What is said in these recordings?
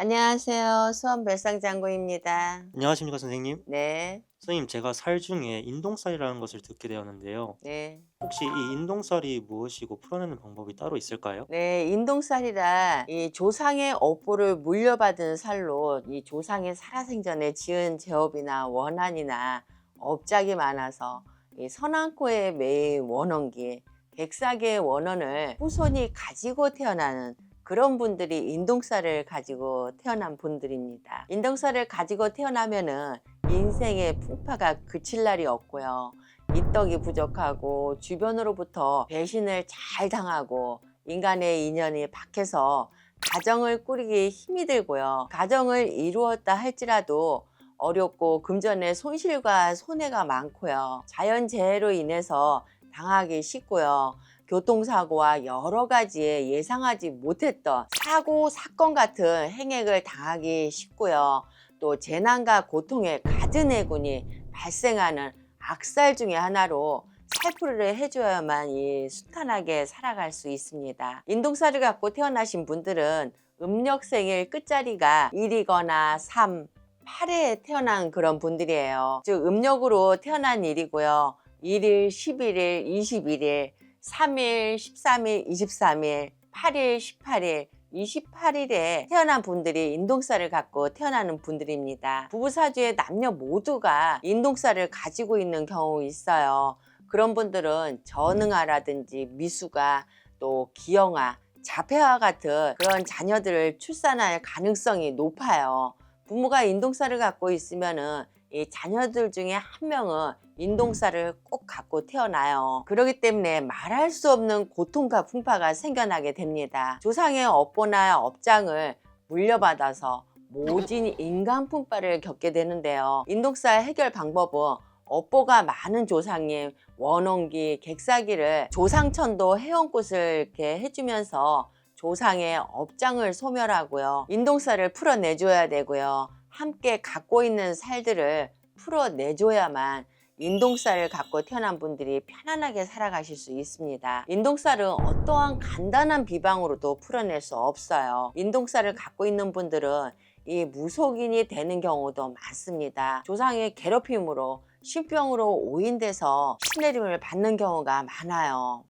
안녕하세요. 수원 별상 장군입니다. 안녕하십니까 선생님? 네, 선생님 제가 살 중에 인동살이라는 것을 듣게 되었는데요. 네. 혹시 이 인동살이 무엇이고 풀어내는 방법이 따로 있을까요? 네, 인동살이라 이 조상의 업보를 물려받은 살로 이 조상의 살아생전에 지은 제업이나 원한이나 업작이 많아서 이 선왕코에 매인 원원기, 객사계의 원원을 후손이 가지고 태어나는 그런 분들이 인동살을 가지고 태어난 분들입니다. 인동살을 가지고 태어나면은 인생의 풍파가 그칠 날이 없고요. 인덕이 부족하고 주변으로부터 배신을 잘 당하고 인간의 인연이 박해서 가정을 꾸리기 힘이 들고요. 가정을 이루었다 할지라도 어렵고 금전의 손실과 손해가 많고요. 자연재해로 인해서 당하기 쉽고요. 교통사고와 여러 가지의 예상하지 못했던 사고, 사건 같은 행액을 당하기 쉽고요. 또 재난과 고통에 갖은 해군이 발생하는 악살 중에 하나로 살풀이를 해줘야만 이 순탄하게 살아갈 수 있습니다. 인동살을 갖고 태어나신 분들은 음력 생일 끝자리가 1이거나 3, 8에 태어난 그런 분들이에요. 즉 음력으로 태어난 일이고요. 1일, 11일, 21일, 3일, 13일, 23일, 8일, 18일, 28일에 태어난 분들이 인동살을 갖고 태어나는 분들입니다. 부부 사주의 남녀 모두가 인동살을 가지고 있는 경우 있어요. 그런 분들은 전응아라든지 미수가 또 기형아, 자폐아 같은 그런 자녀들을 출산할 가능성이 높아요. 부모가 인동살을 갖고 있으면은 이 자녀들 중에 한 명은 인동살을 꼭 갖고 태어나요. 그렇기 때문에 말할 수 없는 고통과 풍파가 생겨나게 됩니다. 조상의 업보나 업장을 물려받아서 모진 인간 풍파를 겪게 되는데요. 인동살 해결 방법은 업보가 많은 조상님, 원혼기, 객사기를 조상천도 해원꽃을 이렇게 해주면서 조상의 업장을 소멸하고요. 인동살을 풀어내줘야 되고요. 함께 갖고 있는 살들을 풀어내줘야만 인동살을 갖고 태어난 분들이 편안하게 살아가실 수 있습니다. 인동살은 어떠한 간단한 비방으로도 풀어낼 수 없어요. 인동살을 갖고 있는 분들은 이 무속인이 되는 경우도 많습니다. 조상의 괴롭힘으로 신병으로 오인돼서 신내림을 받는 경우가 많아요.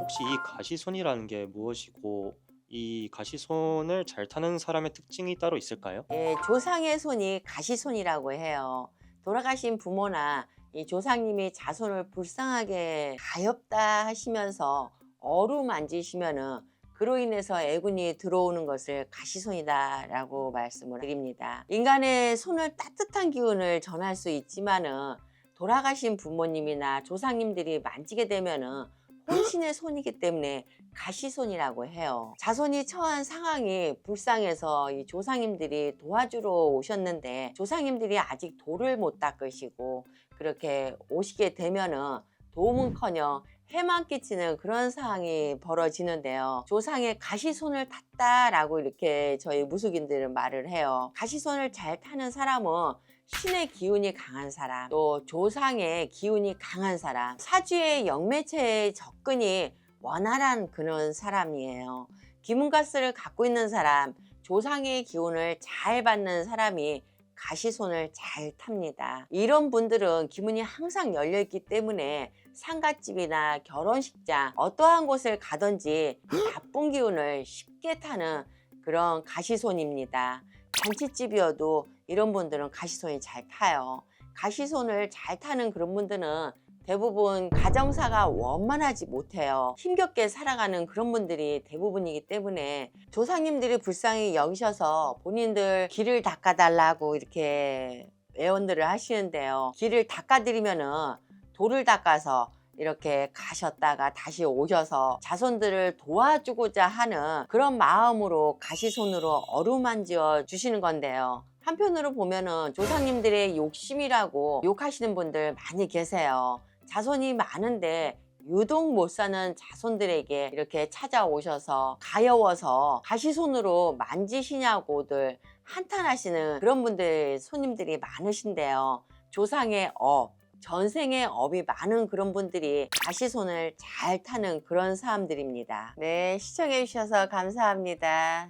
혹시 이 가시손이라는 게 무엇이고 이 가시손을 잘 타는 사람의 특징이 따로 있을까요? 예, 조상의 손이 가시손이라고 해요. 돌아가신 부모나 이 조상님이 자손을 불쌍하게 가엾다 하시면서 어루만지시면은 그로 인해서 애군이 들어오는 것을 가시손이다라고 말씀을 드립니다. 인간의 손을 따뜻한 기운을 전할 수 있지만은 돌아가신 부모님이나 조상님들이 만지게 되면은 혼신의 손이기 때문에 가시손이라고 해요. 자손이 처한 상황이 불쌍해서 이 조상님들이 도와주러 오셨는데 조상님들이 아직 돌을 못 닦으시고 그렇게 오시게 되면은 도움은커녕 해만 끼치는 그런 상황이 벌어지는데요. 조상의 가시손을 탔다라고 이렇게 저희 무속인들은 말을 해요. 가시손을 잘 타는 사람은 신의 기운이 강한 사람, 또 조상의 기운이 강한 사람, 사주의 영매체의 접근이 원활한 그런 사람이에요. 기문가스를 갖고 있는 사람, 조상의 기운을 잘 받는 사람이 가시손을 잘 탑니다. 이런 분들은 기문이 항상 열려 있기 때문에 상갓집이나 결혼식장 어떠한 곳을 가든지 나쁜 기운을 쉽게 타는 그런 가시손입니다. 잔치집이어도 이런 분들은 가시손이 잘 타요. 가시손을 잘 타는 그런 분들은 대부분 가정사가 원만하지 못해요. 힘겹게 살아가는 그런 분들이 대부분이기 때문에 조상님들이 불쌍히 여기셔서 본인들 길을 닦아달라고 이렇게 애원들을 하시는데요. 길을 닦아드리면은 돌을 닦아서 이렇게 가셨다가 다시 오셔서 자손들을 도와주고자 하는 그런 마음으로 가시손으로 어루만져 주시는 건데요. 한편으로 보면은 조상님들의 욕심이라고 욕하시는 분들 많이 계세요. 자손이 많은데 유독 못 사는 자손들에게 이렇게 찾아오셔서 가여워서 가시손으로 만지시냐고들 한탄하시는 그런 분들 손님들이 많으신데요. 조상의 업, 전생에 업이 많은 그런 분들이 다시 손을 잘 타는 그런 사람들입니다. 네, 시청해주셔서 감사합니다.